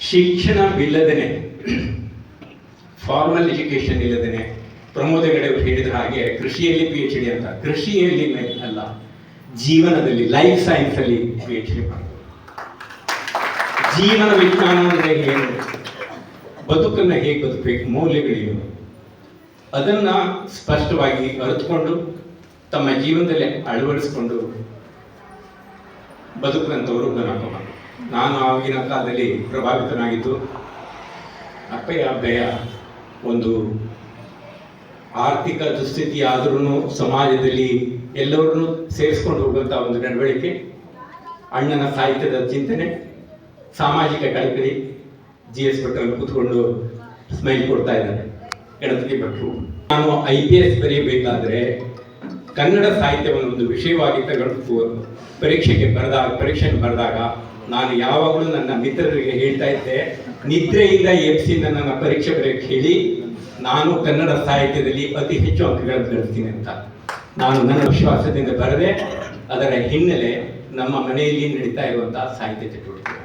ಶಿಕ್ಷಣವಿಲ್ಲದೇನೆ formal education ಇಲ್ಲದೇನೆ ಪ್ರಮೋದ ಗಡೆಯವರು ಹೇಳಿದ ಹಾಗೆ ಕೃಷಿಯಲ್ಲಿ ಪಿ ಎಚ್ ಡಿ ಅಂತ. ಕೃಷಿಯಲ್ಲಿ ಅಲ್ಲ, ಜೀವನದಲ್ಲಿ ಲೈಫ್ ಸೈನ್ಸ್ ಅಲ್ಲಿ ಪಿ ಎಚ್ ಡಿ ಜೀವನ ವಿಜ್ಞಾನ ಅಂದ್ರೆ ಏನು? ಬದುಕನ್ನ ಹೇಗೆ ಬದುಕಬೇಕು? ಮೌಲ್ಯಗಳೇನು ಅದನ್ನ ಸ್ಪಷ್ಟವಾಗಿ ಅರಿತುಕೊಂಡು ತಮ್ಮ ಜೀವನದಲ್ಲಿ ಅಳವಡಿಸಿಕೊಂಡು ಬದುಕಂತವರು ಗಣಕಮ್ಮ ನಾನು ಆಗಿನ ಕಾಲದಲ್ಲಿ ಪ್ರಭಾವಿತನಾಗಿದ್ದು, ಅಪ್ಪಯ್ಯ ಅಬ್ಬಯ್ಯ ಒಂದು ಆರ್ಥಿಕ ದುಸ್ಥಿತಿ ಆದ್ರೂ ಸಮಾಜದಲ್ಲಿ ಎಲ್ಲರನ್ನೂ ಸೇರಿಸ್ಕೊಂಡು ಹೋಗುವಂಥ ಒಂದು ನಡವಳಿಕೆ, ಅಣ್ಣನ ಸಾಹಿತ್ಯದ ಚಿಂತನೆ, ಸಾಮಾಜಿಕ ಕಳಕಳಿ, ಜಿ ಎಸ್ ಭಟ್ರಲ್ಲಿ ಕೂತ್ಕೊಂಡು ಸ್ಮೈಲ್ ಕೊಡ್ತಾ ಇದ್ದಾರೆ. ಗಣಪತಿ ಭಟ್ರು ನಾನು ಐ ಪಿ ಎಸ್ ಬರೆಯಬೇಕಾದ್ರೆ ಕನ್ನಡ ಸಾಹಿತ್ಯವನ್ನು ಒಂದು ವಿಷಯವಾಗಿ ತಗೊಂಡು ಪರೀಕ್ಷೆಗೆ ಬರೆದಾಗ ಪರೀಕ್ಷೆಗೆ ಬರೆದಾಗ ನಾನು ಯಾವಾಗಲೂ ನನ್ನ ಮಿತ್ರರಿಗೆ ಹೇಳ್ತಾ ಇದ್ದೆ, ನಿದ್ರೆಯಿಂದ ಎಬ್ಸಿ ನನ್ನ ಪರೀಕ್ಷೆ ಬರೆಯಕ್ಕೆ ಹೇಳಿ, ನಾನು ಕನ್ನಡ ಸಾಹಿತ್ಯದಲ್ಲಿ ಅತಿ ಹೆಚ್ಚು ಅಂಕಗಳನ್ನು ಗಳಿಸ್ತೀನಿ ಅಂತ. ನಾನು ನನ್ನ ವಿಶ್ವಾಸದಿಂದ ಬರೆದೆ, ಅದರ ಹಿನ್ನೆಲೆ ನಮ್ಮ ಮನೆಯಲ್ಲಿ ನಡೀತಾ ಇರುವಂತಹ ಸಾಹಿತ್ಯ ಚಟುವಟಿಕೆ.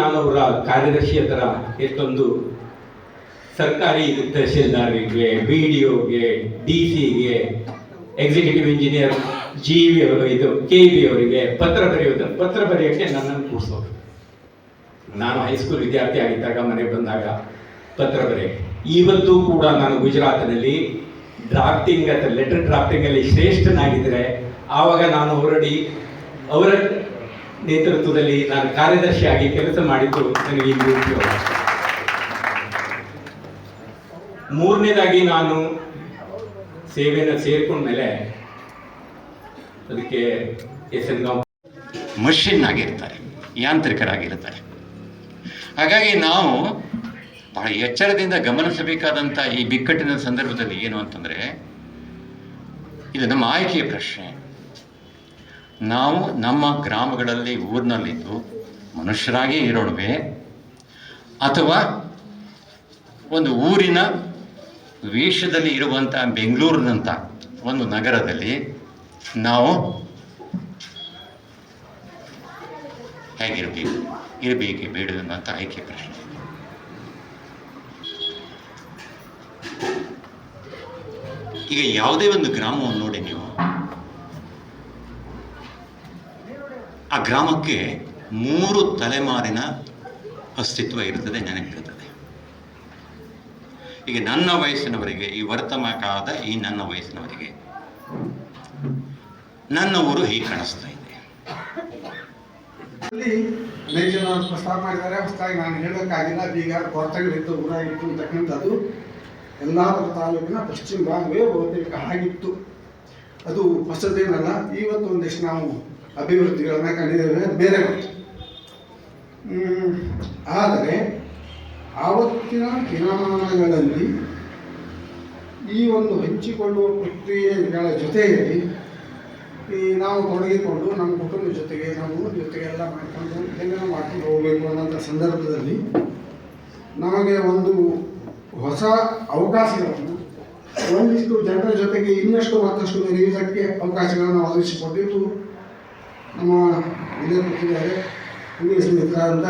ನಾನು ಅವರ ಕಾರ್ಯದರ್ಶಿ ತರ ಎಷ್ಟೊಂದು ಸರ್ಕಾರಿ ತಹಶೀಲ್ದಾರ್ಗೆ ಬಿ ಡಿ ಒಗೆ ಡಿ ಸಿಗೆ ಎಕ್ಸಿಕ್ಯೂಟಿವ್ ಇಂಜಿನಿಯರ್ ಜಿ ವಿ ಅವರು, ಇದು ಕೆ ವಿ ಅವರಿಗೆ ಪತ್ರ ಬರೆಯೋದು ಪತ್ರ ಬರೆಯೋಕ್ಕೆ ನನ್ನನ್ನು ಕೂರಿಸೋರು ನಾನು ಹೈಸ್ಕೂಲ್ ವಿದ್ಯಾರ್ಥಿ ಆಗಿದ್ದಾಗ ಮನೆಗೆ ಬಂದಾಗ ಪತ್ರ ಬರೆಯೋಕ್ಕೆ ಇವತ್ತು ಕೂಡ ನಾನು ಗುಜರಾತ್ನಲ್ಲಿ ಡ್ರಾಫ್ಟಿಂಗ್ ಅಥವಾ ಲೆಟರ್ ಡ್ರಾಫ್ಟಿಂಗ್ ಅಲ್ಲಿ ಶ್ರೇಷ್ಠನಾಗಿದ್ದರೆ ಆವಾಗ ನಾನು ಹೊರಡಿ ಅವರ ನೇತೃತ್ವದಲ್ಲಿ ನಾನು ಕಾರ್ಯದರ್ಶಿಯಾಗಿ ಕೆಲಸ ಮಾಡಿದ್ದು ನನಗೆ ಈ ಉಪಯೋಗ ಮೂರನೇದಾಗಿ ನಾನು ಸೇವೆಯನ್ನು ಸೇರ್ಕೊಂಡ್ಮೇಲೆ ಅದಕ್ಕೆ ಎಸ್ ಎನ್ ಗಾಂವ್ ಮಷಿನ್ ಆಗಿರ್ತಾರೆ, ಯಾಂತ್ರಿಕರಾಗಿರ್ತಾರೆ. ಹಾಗಾಗಿ ನಾವು ಬಹಳ ಎಚ್ಚರದಿಂದ ಗಮನಿಸಬೇಕಾದಂಥ ಈ ಬಿಕ್ಕಟ್ಟಿನ ಸಂದರ್ಭದಲ್ಲಿ ಏನು ಅಂತಂದರೆ, ಇದು ನಮ್ಮ ಆಯ್ಕೆಯ ಪ್ರಶ್ನೆ. ನಾವು ನಮ್ಮ ಗ್ರಾಮಗಳಲ್ಲಿ, ಊರಿನಲ್ಲಿದ್ದು ಮನುಷ್ಯರಾಗೇ ಇರೋಣವೇ? ಅಥವಾ ಒಂದು ಊರಿನ ವೇಷದಲ್ಲಿ ಇರುವಂಥ ಬೆಂಗಳೂರಿನಂಥ ಒಂದು ನಗರದಲ್ಲಿ ನಾವು ಹೇಗಿರಬೇಕು, ಇರಬೇಕೆ ಬೇಡ ಅನ್ನೋಂಥ ಆಯ್ಕೆ ಪ್ರಶ್ನೆ. ಈಗ ಯಾವುದೇ ಒಂದು ಗ್ರಾಮವನ್ನು ನೋಡಿ ನೀವು. ಆ ಗ್ರಾಮಕ್ಕೆ ಮೂರು ತಲೆಮಾರಿನ ಅಸ್ತಿತ್ವ ಇರುತ್ತದೆ ನೆನಪಿರುತ್ತದೆ ಈಗ ನನ್ನ ವಯಸ್ಸಿನವರಿಗೆ, ಈ ವರ್ತಮಾನ ಕಾಲದ ಈ ನನ್ನ ವಯಸ್ಸಿನವರಿಗೆ, ನನ್ನ ಊರು ಹೀಗೆ ಕಾಣಿಸ್ತಾ ಇದೆ. ಪ್ರಸ್ತಾಪ ಮಾಡಿದ್ದಾರೆ. ಹೊಸದಾಗಿ ನಾನು ಹೇಳೋಕ್ಕಾಗಿಲ್ಲ. ಬೀಗಾರ ಕೊರತೆಗಳಿತ್ತು ಊರಾಗಿತ್ತು ಅಂತಕ್ಕಂಥದ್ದು. ಯಲ್ಲಾಪುರ ತಾಲೂಕಿನ ಪಶ್ಚಿಮ ಭಾಗವೇ ಬಹುತೇಕ ಆಗಿತ್ತು. ಅದು ಹೊಸದೇನಲ್ಲ ಇವತ್ತು ಒಂದಿಷ್ಟು ನಾವು ಅಭಿವೃದ್ಧಿಗಳನ್ನ ಕಂಡಿದ್ದೇವೆ ಬೇರೆ ಆದರೆ ಆವತ್ತಿನ ದಿನಮಾನಗಳಲ್ಲಿ ಈ ಒಂದು ಹಂಚಿಕೊಳ್ಳುವ ಪ್ರಕ್ರಿಯೆಗಳ ಜೊತೆಯಲ್ಲಿ ಈ ನಾವು ತೊಡಗಿಕೊಂಡು ನಮ್ಮ ಕುಟುಂಬದ ಜೊತೆಗೆ ನಾವು ಜೊತೆಗೆ ಎಲ್ಲ ಮಾಡ್ಕೊಂಡು ಏನೇನೋ ಮಾಡ್ಕೊಂಡು ಹೋಗಬೇಕು ಅನ್ನೋಂಥ ಸಂದರ್ಭದಲ್ಲಿ ನಮಗೆ ಒಂದು ಹೊಸ ಅವಕಾಶಗಳನ್ನು ಒಂದಿಷ್ಟು ಜನರ ಜೊತೆಗೆ ಇನ್ನಷ್ಟು ಮತ್ತಷ್ಟು ಬೆರೆಯುವುದಕ್ಕೆ ಅವಕಾಶಗಳನ್ನು ಒದಗಿಸಿಕೊಟ್ಟಿದ್ದು ನಮ್ಮ ಇದೇ ಕೂತಿದ್ದಾರೆ ಹಿರಿಯ ಸ್ನೇಹಿತರಾದಂಥ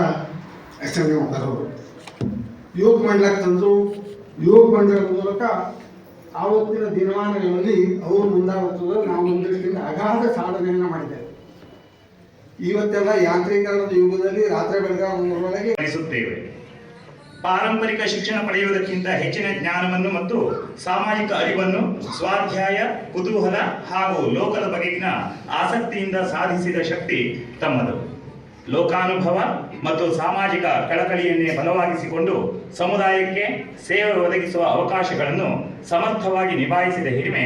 ಎಸ್ ಎನ್ ಎಂ ಅವರು. ಯೋಗ ಮಂಡಲಕ್ಕೆ ತಂದರು, ಯೋಗ ಮಂಡಲದ ಮೂಲಕ ಆವತ್ತಿನ ದಿನಮಾನಗಳಲ್ಲಿ ಅವರು ಮುಂದಾಗುತ್ತದೆ ನಾವು ಮುಂದಿನ ಅಗಾಧ ಸಾಧನೆಯನ್ನು ಮಾಡಿದ್ದೇವೆ. ಇವತ್ತೆಲ್ಲ ಯಾಂತ್ರೀಕರಣದ ಯುಗದಲ್ಲಿ ರಾತ್ರಿ ಬೆಳಗಾವೊಳಗೆ ನಡೆಸುತ್ತೇವೆ. ಪಾರಂಪರಿಕ ಶಿಕ್ಷಣ ಪಡೆಯುವುದಕ್ಕಿಂತ ಹೆಚ್ಚಿನ ಜ್ಞಾನವನ್ನು ಮತ್ತು ಸಾಮಾಜಿಕ ಅರಿವನ್ನು ಸ್ವಾಧ್ಯಾಯ, ಕುತೂಹಲ ಹಾಗೂ ಲೋಕದ ಬಗೆಗಿನ ಆಸಕ್ತಿಯಿಂದ ಸಾಧಿಸಿದ ಶಕ್ತಿ ತಮ್ಮದು. ಲೋಕಾನುಭವ ಮತ್ತು ಸಾಮಾಜಿಕ ಕಳಕಳಿಯನ್ನೇ ಬಲವಾಗಿಸಿಕೊಂಡು ಸಮುದಾಯಕ್ಕೆ ಸೇವೆ ಒದಗಿಸುವ ಅವಕಾಶಗಳನ್ನು ಸಮರ್ಥವಾಗಿ ನಿಭಾಯಿಸಿದ ಹಿರಿಮೆ